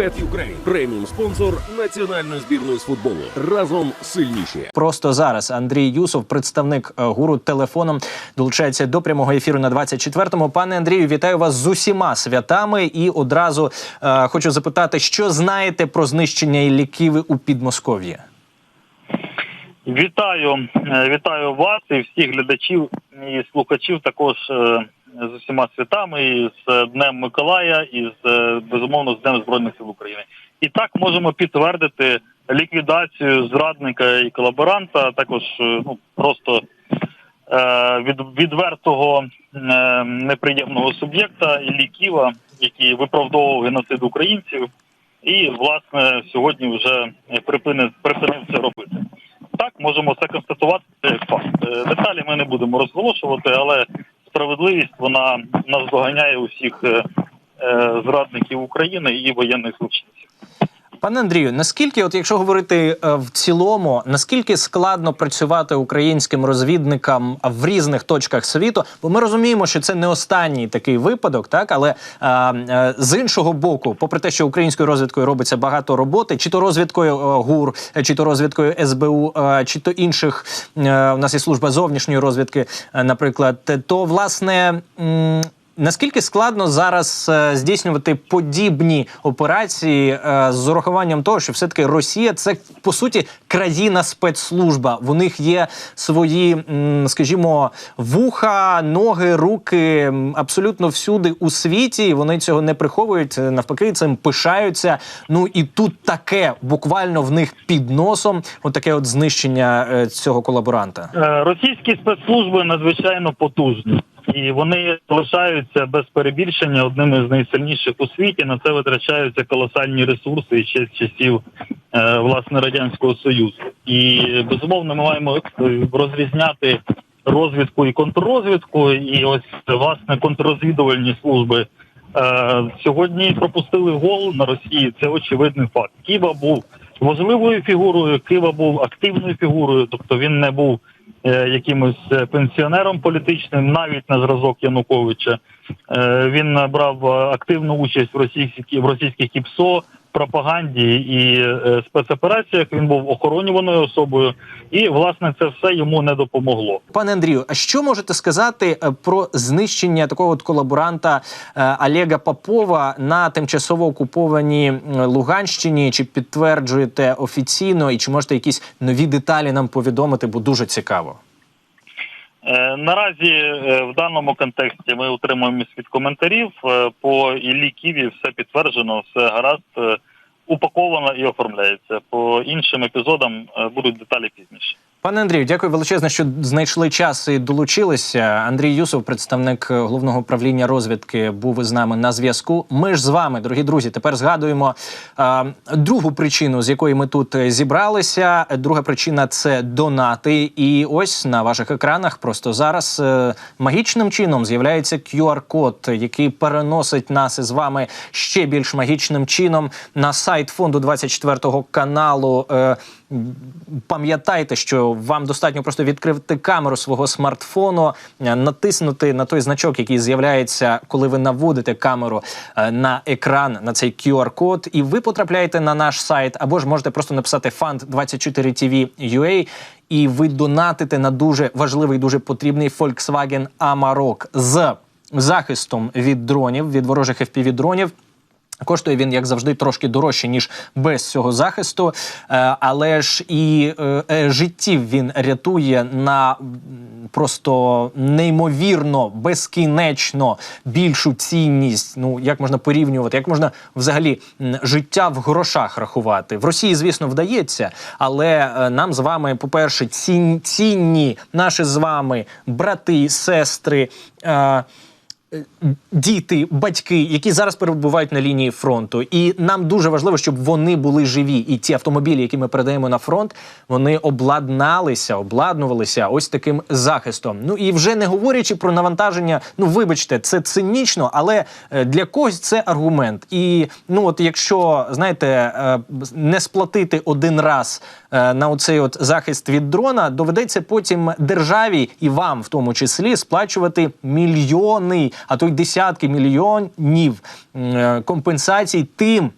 Bet Ukraine – преміум спонсор національної збірної з футболу. Разом сильніші. Просто зараз Андрій Юсов, представник е, гуру телефоном, долучається до прямого ефіру на 24-му. Пане Андрію, вітаю вас з усіма святами. І одразу е, хочу запитати, що знаєте про знищення ліків у Підмосков'ї? Вітаю, е, вітаю вас і всіх глядачів і слухачів також е, з усіма святами, і з Днем Миколая, і з е, безумовно з Днем Збройних сил України. І так можемо підтвердити ліквідацію зрадника і колаборанта, також ну просто е, від відвертого е, неприємного суб'єкта Іллі Ківа, який виправдовував геноцид українців, і власне сьогодні вже припинив припинив це робити. Так, можемо це констатувати як факт. Е, Деталі ми не будемо розголошувати, але справедливість вона наздоганяє усіх е, е, зрадників України і воєнних злочинців. Пане Андрію, наскільки, от якщо говорити е, в цілому, наскільки складно працювати українським розвідникам в різних точках світу? Бо ми розуміємо, що це не останній такий випадок, так але е, е, з іншого боку, попри те, що українською розвідкою робиться багато роботи, чи то розвідкою ГУР, чи то розвідкою СБУ, е, чи то інших е, у нас є служба зовнішньої розвідки, е, наприклад, то власне. м, Наскільки складно зараз е, здійснювати подібні операції е, з урахуванням того, що все-таки Росія це по суті країна спецслужба. В них є свої, скажімо, вуха, ноги, руки абсолютно всюди у світі. і Вони цього не приховують. е, Навпаки, цим пишаються. Ну і тут таке буквально в них під носом, отаке от знищення цього колаборанта. Російські спецслужби надзвичайно потужні, і вони залишаються без перебільшення одними з найсильніших у світі. На це витрачаються колосальні ресурси ще з часів е, власне радянського союзу. І безумовно, ми маємо е, розрізняти розвідку і контррозвідку. І ось власне контррозвідувальні служби е, сьогодні пропустили гол на Росії. Це очевидний факт. Ківа був важливою фігурою. Кива був активною фігурою, тобто він не був якимось е, пенсіонером політичним, навіть на зразок Януковича. Е, він е, брав е, активну участь в російських в російських КІПСО, пропаганді і е, спецопераціях. Він був охоронюваною особою, і власне це все йому не допомогло. Пане Андрію, а що можете сказати е, про знищення такого от колаборанта е, Олега Попова на тимчасово окупованій Луганщині? Чи підтверджуєте офіційно, і чи можете якісь нові деталі нам повідомити? Бо дуже цікаво. Е, Наразі е, в даному контексті ми отримуємо від коментарів Е, по Іллі Ківі. Все підтверджено, все гаразд, упаковано і оформляється. По іншим епізодам будуть деталі пізніше. Пане Андрію, дякую величезно, що знайшли час і долучилися. Андрій Юсов, представник головного управління розвідки, був із нами на зв'язку. Ми ж з вами, дорогі друзі, тепер згадуємо е, другу причину, з якої ми тут зібралися. Друга причина це донати. І ось на ваших екранах просто зараз е, магічним чином з'являється QR-код, який переносить нас із вами ще більш магічним чином на сайт фонду 24 каналу. Е, Пам'ятайте, що вам достатньо просто відкрити камеру свого смартфону, е, натиснути на той значок, який з'являється, коли ви наводите камеру е, на екран на цей QR-код, і ви потрапляєте на наш сайт, або ж можете просто написати fund 24 tv UA, і ви донатите на дуже важливий, дуже потрібний Volkswagen Amarok з захистом від дронів, від ворожих FPV-дронів. Коштує він, як завжди, трошки дорожче, ніж без цього захисту, Е, але ж і е, е, життів він рятує на просто неймовірно, безкінечно більшу цінність. Ну як можна порівнювати, як можна взагалі життя в грошах рахувати? В Росії, звісно, вдається, але нам з вами, по-перше, цін, цінні наші з вами брати, сестри. Діти, батьки, які зараз перебувають на лінії фронту, і нам дуже важливо, щоб вони були живі. І ті автомобілі, які ми передаємо на фронт, вони обладналися, обладнувалися ось таким захистом. Ну і вже не говорячи про навантаження, ну вибачте, це цинічно, але е, для когось це аргумент. І ну, от якщо знаєте, е, не сплатити один раз е, на оцей от захист від дрона, доведеться потім державі і вам, в тому числі, сплачувати мільйони, а то й десятки мільйонів е, компенсацій тим.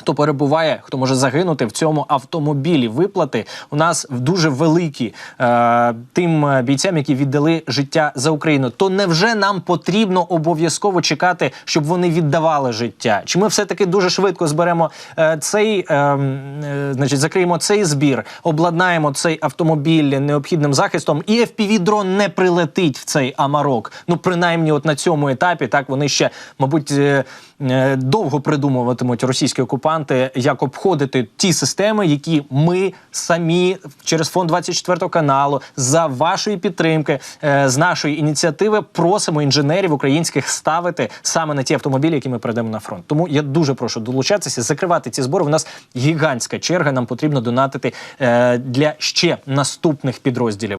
Хто перебуває, хто може загинути в цьому автомобілі? Виплати у нас дуже великі е, тим е, бійцям, які віддали життя за Україну. То невже нам потрібно обов'язково чекати, щоб вони віддавали життя? Чи ми все таки дуже швидко зберемо е, цей, е, е, значить, закриємо цей збір, обладнаємо цей автомобіль необхідним захистом, і FPV-дрон не прилетить в цей амарок? Ну принаймні, от на цьому етапі, так вони ще, мабуть. е, е, довго придумуватимуть російські окупанти, як обходити ті системи, які ми самі через фонд 24 каналу за вашої підтримки, е, з нашої ініціативи просимо інженерів українських ставити саме на ті автомобілі, які ми передаємо на фронт. Тому я дуже прошу долучатися, закривати ці збори. У нас гігантська черга. Нам потрібно донатити е, для ще наступних підрозділів.